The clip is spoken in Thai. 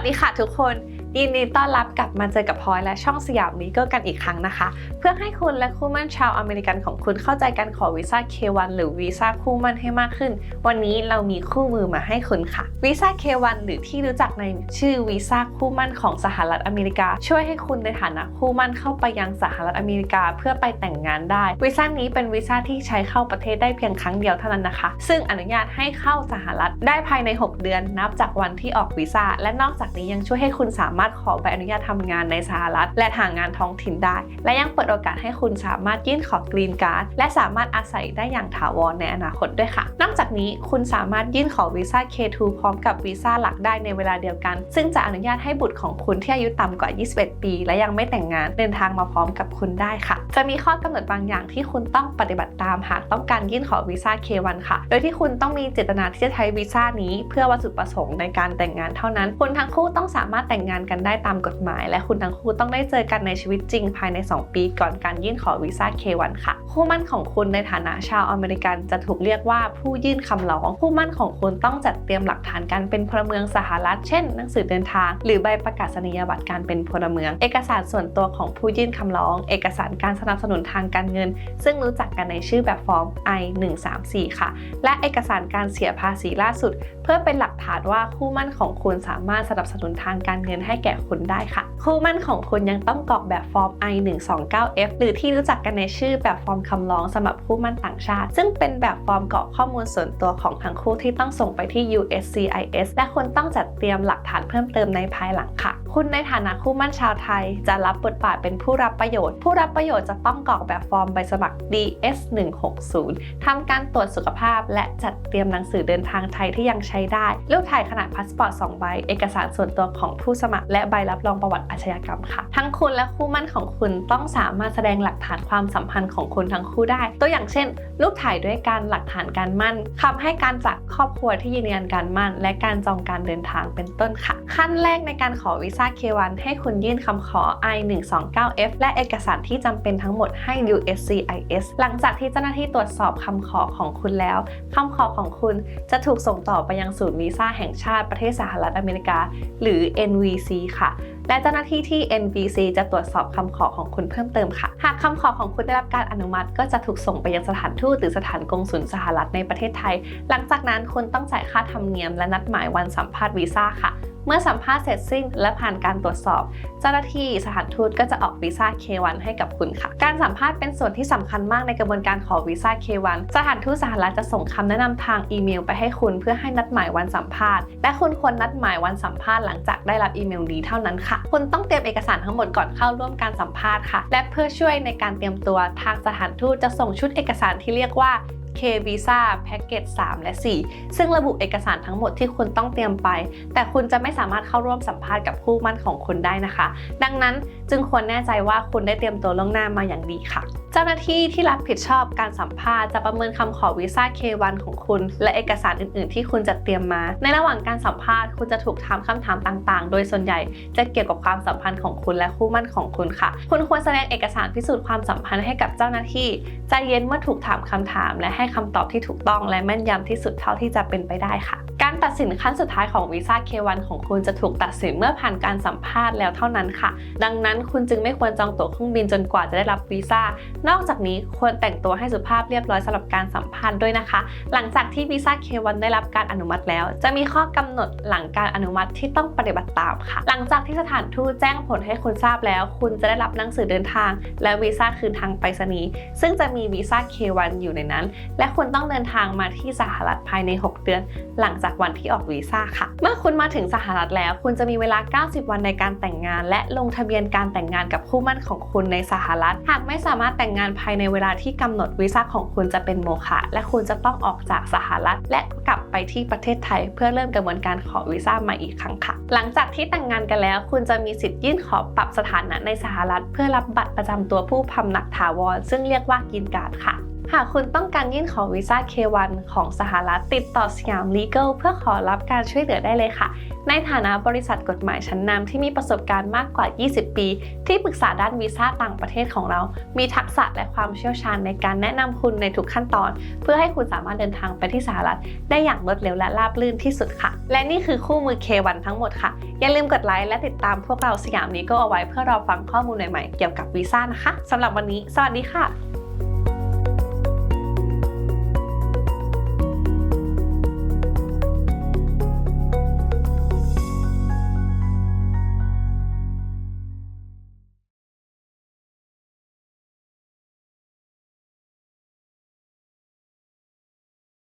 วัสดีค่ะทุกคน ยินดีต้อนรับกลับมาเจอกับพลอยและช่องสยามลีเกอร์กันอีกครั้งนะคะ เพื่อให้คุณและคู่มั่นชาวอเมริกันของคุณเข้าใจการขอวีซ่า K1 หรือวีซ่าคู่มั่นให้มากขึ้น วันนี้เรามีคู่มือมาให้คุณค่ะวีซ่า K1 หรือที่รู้จักในชื่อวีซ่าคู่มั่นของสหรัฐอเมริกา ช่วยให้คุณในฐานะคู่มั่นเข้าไปยังสหรัฐอเมริกา เพื่อไปแต่งงานได้วีซ่านี้เป็นวีซ่าที่ใช้เข้าประเทศได้เพียงครั้งเดียวเท่านั้นนะคะ ซึ่งอนุญาตให้เข้าสหรัฐได้ภายใน 6 เดือน นับจากวันที่ออกวีซ่าและนอกจากนี้ยังช่วยให้คุณสามารถขอใบอนุญาตทำงานในสหรัฐ และหางานท้องถิ่นได้ และยังเปิดโอกาสให้คุณสามารถยื่นขอกรีนการ์ดและสามารถอาศัยได้อย่างถาวรในอนาคตด้วยค่ะ นอกจากนี้คุณสามารถยื่นขอวีซ่า K2 พร้อมกับวีซ่าหลักได้ในเวลาเดียวกัน ซึ่งจะอนุญาตให้บุตรของคุณที่อายุต่ำกว่า 21 ปี และยังไม่แต่งงานเดินทางมาพร้อมกับคุณได้ค่ะ จะมีข้อกำหนดบางอย่างที่คุณต้องปฏิบัติตามหากต้องการยื่นขอวีซ่า K1 ค่ะ โดยที่คุณต้องมีเจตนาที่จะใช้วีซ่านี้ เพื่อวัตถุประสงค์ในการแต่งงานเท่านั้น คุณทั้งคู่ต้องสามารถแต่งงานกันได้ตามกฎหมาย และคุณทั้งคู่ต้องได้เจอกันในชีวิตจริงภายใน 2 ปีก่อนการยื่นขอวีซ่า K1 ค่ะ คู่มั่นของคุณในฐานะชาวอเมริกันจะถูกเรียกว่าผู้ยื่นคำร้อง คู่มั่นของคุณต้องจัดเตรียมหลักฐานการเป็นพลเมืองสหรัฐ เช่น หนังสือเดินทาง หรือใบประกาศนียบัตรการเป็นพลเมือง เอกสารส่วนตัวของผู้ยื่นคำร้อง เอกสารการสนับสนุนทางการเงิน ซึ่งรู้จักกันในชื่อแบบฟอร์ม I-134 ค่ะ และเอกสารการเสียภาษีล่าสุด เพื่อเป็นหลักฐานว่าคู่มั่นของคุณสามารถสนับสนุนทางการเงินให้แก่คุณได้ค่ะ คู่มั่นของคุณยังต้องกรอกแบบฟอร์ม I-129F หรือที่รู้จักกันในชื่อแบบฟอร์มคำร้องสำหรับคู่มั่นต่างชาติ ซึ่งเป็นแบบฟอร์มกรอกข้อมูลส่วนตัวของทั้งคู่ที่ต้องส่งไปที่ USCIS และคุณต้องจัดเตรียมหลักฐานเพิ่มเติมในภายหลังค่ะ คุณในฐานะคู่มั่นชาวไทย จะรับบทบาทเป็นผู้รับประโยชน์ ผู้รับประโยชน์จะต้องกรอกแบบฟอร์มใบสมัคร DS160 ทำการตรวจสุขภาพ และจัดเตรียมหนังสือเดินทางไทยที่ยังใช้ได้ รูปถ่ายขนาดพาสปอร์ต2ใบ เอกสารส่วนตัวของผู้สมัคร และใบรับรองประวัติอาชญากรรมค่ะ ทั้งคุณและคู่มั่นของคุณต้องสามารถแสดงหลักฐานความสัมพันธ์ของคุณทั้งคู่ได้ ตัวอย่างเช่น รูปถ่ายด้วยการหลักฐานการมั่นคำให้การจากครอบครัวที่ยืนยันการมั่น และการจองการเดินทางเป็นต้นค่ะ ขั้นแรกในการขอวีซ่า K1 ให้คุณยื่นคำขอ I-129F และเอกสารที่จำเป็นทั้งหมดให้ USCIS หลังจากที่เจ้าหน้าที่ตรวจสอบคำขอของคุณแล้วคำขอของคุณจะถูกส่งต่อไปยังศูนย์วีซ่าแห่งชาติประเทศสหรัฐอเมริกา หรือ NVC ค่ะและเจ้าหน้าที่ที่ NVC จะตรวจสอบคำขอของคุณเพิ่มเติมค่ะ หากคำขอของคุณได้รับการอนุมัติ ก็จะถูกส่งไปยังสถานทูตหรือสถานกงสุลสหรัฐในประเทศไทย หลังจากนั้นคุณต้องจ่ายค่าธรรมเนียมและนัดหมายวันสัมภาษณ์วีซ่าค่ะ เมื่อสัมภาษณ์เสร็จสิ้นและผ่านการตรวจสอบ เจ้าหน้าที่สถานทูตก็จะออกวีซ่า K1 ให้กับคุณค่ะ การสัมภาษณ์เป็นส่วนที่สำคัญมากในกระบวนการขอวีซ่า K1 สถานทูตสหรัฐจะส่งคำแนะนำทางอีเมลไปให้คุณเพื่อให้นัดหมายวันสัมภาษณ์ และคุณควรนัดหมายวันสัมภาษณ์หลังจากได้รับอีเมลนี้เท่านั้นค่ะ คุณต้องเตรียมเอกสารทั้งหมดก่อนเข้าร่วมการสัมภาษณ์ค่ะ และเพื่อช่วยในการเตรียมตัวทางสถานทูตจะส่งชุดเอกสารที่เรียกว่า K Visa Package 3และ 4 ซึ่งระบุเอกสารทั้งหมดที่คุณต้องเตรียมไป แต่คุณจะไม่สามารถเข้าร่วมสัมภาษณ์กับคู่มั่นของคุณได้นะคะ ดังนั้นจึงควรแน่ใจว่าคุณได้เตรียมตัวล่วงหน้ามาอย่างดีค่ะเจ้าหน้าที่ที่รับผิดชอบการสัมภาษณ์จะประเมินคำขอวีซ่า K1 ของคุณ และเอกสารอื่น ๆ ที่คุณจะเตรียมมา ในระหว่างการสัมภาษณ์คุณจะถูกถามคำถามต่าง ๆ โดยส่วนใหญ่จะเกี่ยวกับความสัมพันธ์ของคุณและคู่มั่นของคุณค่ะ คุณควรแสดงเอกสารพิสูจน์ความสัมพันธ์ให้กับเจ้าหน้าที่ใจเย็นเมื่อถูกถามคำถาม และให้คำตอบที่ถูกต้องและแม่นยำที่สุดเท่าที่จะเป็นไปได้ค่ะ การตัดสินขั้นสุดท้ายของวีซ่า K1 ของคุณจะถูกตัดสินเมื่อผ่านการสัมภาษณ์แล้วเท่านั้นค่ะ ดังนั้นคุณจึงไม่ควรจองตั๋วเครื่องบินจนกว่าจะได้รับวีซ่า นอกจากนี้ควรแต่งตัวให้สุภาพเรียบร้อยสำหรับการสัมภาษณ์ด้วยนะคะ หลังจากที่วีซ่า K1 ได้รับการอนุมัติแล้ว จะมีข้อกำหนดหลังการอนุมัติที่ต้องปฏิบัติตามค่ะ หลังจากที่สถานทูตแจ้งผลให้คุณทราบแล้ว คุณจะได้รับหนังสือเดินทาง และวีซ่าคืนทางไปรษณีย์ซึ่งจะมีวีซ่า K1 อยู่ในนั้น และคุณต้องเดินทางมาที่สหรัฐภายใน 6 เดือน หลังจากวันที่ออกวีซ่าค่ะ เมื่อคุณมาถึงสหรัฐแล้ว คุณจะมีเวลา 90 วันในการแต่งงาน และลงทะเบียนการแต่งงานกับคู่มั่นของคุณในสหรัฐ หากไม่สามารถแต่งงานภายในเวลาที่กำหนดวีซ่าของคุณจะเป็นโมฆะและคุณจะต้องออกจากสหรัฐ และกลับไปที่ประเทศไทย เพื่อเริ่มกระบวนการขอวีซ่าใหม่อีกครั้งค่ะ หลังจากที่แต่งงานกันแล้ว คุณจะมีสิทธิ์ยื่นขอปรับสถานะในสหรัฐ เพื่อรับบัตรประจำตัวผู้พำนักถาวร ซึ่งเรียกว่ากินการ์ดค่ะ หากคุณต้องการยื่นขอวีซ่า K1 ของสหรัฐติดต่อสยาม Legal เพื่อขอรับการช่วยเหลือได้เลยค่ะ ในฐานะบริษัทกฎหมายชั้นนำที่มีประสบการณ์มากกว่า 20 ปี ที่ปรึกษาด้านวีซ่าต่างประเทศของเรา มีทักษะและความเชี่ยวชาญในการแนะนำคุณในทุกขั้นตอน เพื่อให้คุณสามารถเดินทางไปที่สหรัฐ ได้อย่างรวดเร็วและราบรื่นที่สุดค่ะ และนี่คือคู่มือ K1 ทั้งหมดค่ะ อย่าลืมกดไลค์และติดตามพวกเราสยาม Legal เอาไว้เพื่อรอฟังข้อมูลใหม่ๆเกี่ยวกับวีซ่านะคะสำหรับวันนี้ สวัสดีค่ะ